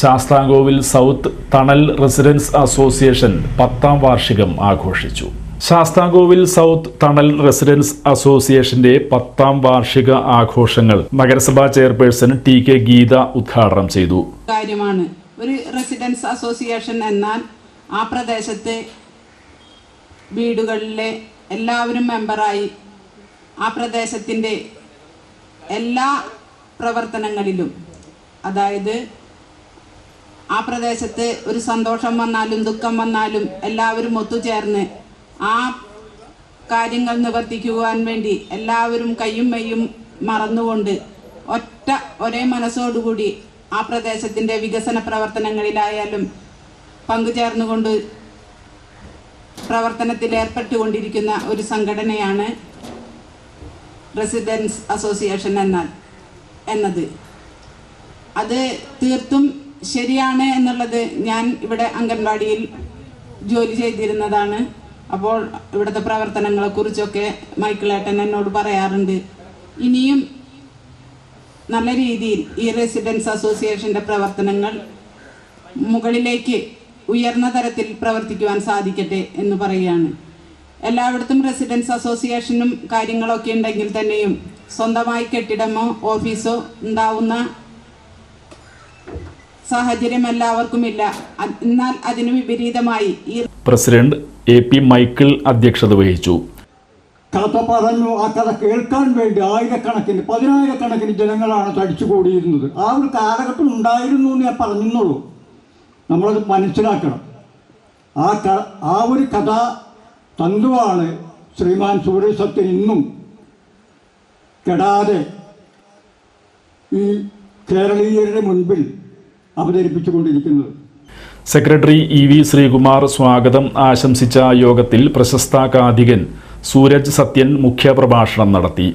Sasthamkovil south Thanal residence association പത്താം വാർഷികം ആഘോഷിച്ചു. ശാസ്താംകോവിൽ സൗത്ത് തണൽ റെസിഡൻസ് അസോസിയേഷന്റെ പത്താം വാർഷിക ആഘോഷങ്ങൾ നഗരസഭാ ചെയർപേഴ്സൺ ടി കെ ഗീത ഉദ്ഘാടനം ചെയ്തു. കാര്യമാണ്. ഒരു റെസിഡൻസ് അസോസിയേഷൻ എന്നാൽ ആ പ്രദേശത്തെ വീടുകളിലെ എല്ലാവരും മെമ്പറായി ആ പ്രദേശത്തിന്റെ എല്ലാ പ്രവർത്തനങ്ങളിലും അതായത് ആ പ്രദേശത്ത് ഒരു സന്തോഷം വന്നാലും ദുഃഖം വന്നാലും എല്ലാവരും ഒത്തുചേർന്ന് ആ കാര്യങ്ങൾ നിവർത്തിക്കുവാൻ വേണ്ടി എല്ലാവരും കയ്യും മെയ്യും മറന്നുകൊണ്ട് ഒറ്റ ഒരേ മനസ്സോടുകൂടി ആ പ്രദേശത്തിന്റെ വികസന പ്രവർത്തനങ്ങളിലായാലും പങ്കുചേർന്നുകൊണ്ട് പ്രവർത്തനത്തിൽ ഏർപ്പെട്ടുകൊണ്ടിരിക്കുന്ന ഒരു സംഘടനയാണ് റെസിഡൻസ് അസോസിയേഷൻ എന്നാൽ എന്നത്. അത് തീർത്തും ശരിയാണ് എന്നുള്ളത് ഞാൻ ഇവിടെ അംഗൻവാടിയിൽ ജോലി ചെയ്തിരുന്നതാണ്. അപ്പോൾ ഇവിടുത്തെ പ്രവർത്തനങ്ങളെക്കുറിച്ചൊക്കെ മൈക്കിളേട്ടൻ എന്നോട് പറയാറുണ്ട്. ഇനിയും നല്ല രീതിയിൽ ഈ റെസിഡൻസ് അസോസിയേഷന്റെ പ്രവർത്തനങ്ങൾ മുകളിലേക്ക് ഉയർന്ന തരത്തിൽ പ്രവർത്തിക്കുവാൻ സാധിക്കട്ടെ എന്ന് പറയുകയാണ്. എല്ലായിടത്തും റെസിഡൻസ് അസോസിയേഷനും കാര്യങ്ങളൊക്കെ ഉണ്ടെങ്കിൽ തന്നെയും സ്വന്തമായി കെട്ടിടമോ ഓഫീസോ ഉണ്ടാവുന്ന സാഹചര്യം എല്ലാവർക്കുമില്ല. എന്നാൽ അതിനു വിപരീതമായി ഈ പ്രസിഡന്റ് എ പി മൈക്കിൾ അധ്യക്ഷത വഹിച്ചു. കഥ പറഞ്ഞു ആ കഥ കേൾക്കാൻ വേണ്ടി ആയിരക്കണക്കിന് പതിനായിരക്കണക്കിന് ജനങ്ങളാണ് തടിച്ചുകൂടിയിരുന്നത്. ആ ഒരു കാലഘട്ടം ഉണ്ടായിരുന്നു എന്ന് ഞാൻ പറഞ്ഞെന്നുള്ളൂ നമ്മളത് മനസ്സിലാക്കണം. ആ ക ആ ഒരു കഥ തന്തുവാണ് ശ്രീമാൻ സൂര്യസത്യൻ ഇന്നും കെടാതെ ഈ കേരളീയരുടെ മുൻപിൽ അവതരിപ്പിച്ചുകൊണ്ടിരിക്കുന്നത്. സെക്രട്ടറി ഇ വി ശ്രീകുമാർ സ്വാഗതം. ആശംസിച്ച യോഗത്തിൽ പ്രശസ്ത കാതികൻ സൂരജ് സത്യൻ മുഖ്യപ്രഭാഷണം നടത്തി.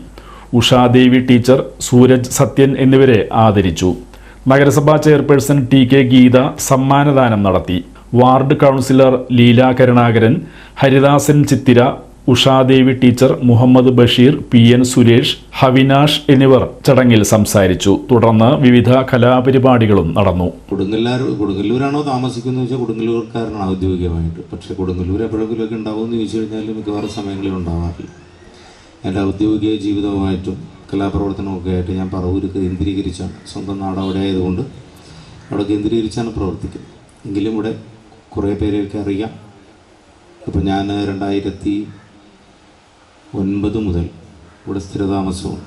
ഉഷാദേവി ടീച്ചർ സൂരജ് സത്യൻ എന്നിവരെ ആദരിച്ചു. നഗരസഭാ ചെയർപേഴ്സൺ ടി കെ ഗീത സമ്മാനദാനം നടത്തി. Ward councillor Leela Karunakaran Haridasan Chithira Ushadevi teacher Muhammad Basheer P N Suresh Havinash എന്നിവർ ചടങ്ങിൽ സംസാരിച്ചു. തുടർന്ന് വിവിധ കലാപരിപാടികളും നടന്നു. കൊടുങ്ങല്ലൂർ കൊടുങ്ങല്ലൂരാണോ താമസിക്കുന്നത് വെച്ചാൽ കൊടുങ്ങല്ലൂർക്കാരനാണ് ഔദ്യോഗികമായിട്ട്. പക്ഷെ കൊടുങ്ങല്ലൂർ എപ്പോഴെങ്കിലുമൊക്കെ ഉണ്ടാവുമെന്ന് ചോദിച്ചു കഴിഞ്ഞാൽ മിക്കവാറും സമയങ്ങളിൽ ഉണ്ടാവാറില്ല. എന്റെ ഔദ്യോഗിക ജീവിതവുമായിട്ടും കലാപ്രവർത്തനമൊക്കെ ആയിട്ട് ഞാൻ പറവൂർ കേന്ദ്രീകരിച്ചാണ്. സ്വന്തം നാട് അവിടെ ആയതുകൊണ്ട് അവിടെ കേന്ദ്രീകരിച്ചാണ് പ്രവർത്തിക്കുന്നത്. എങ്കിലും ഇവിടെ കുറേ പേരെയൊക്കെ അറിയാം. ഇപ്പം ഞാൻ രണ്ടായിരത്തി ഒൻപത് മുതൽ ഇവിടെ സ്ഥിരതാമസവും.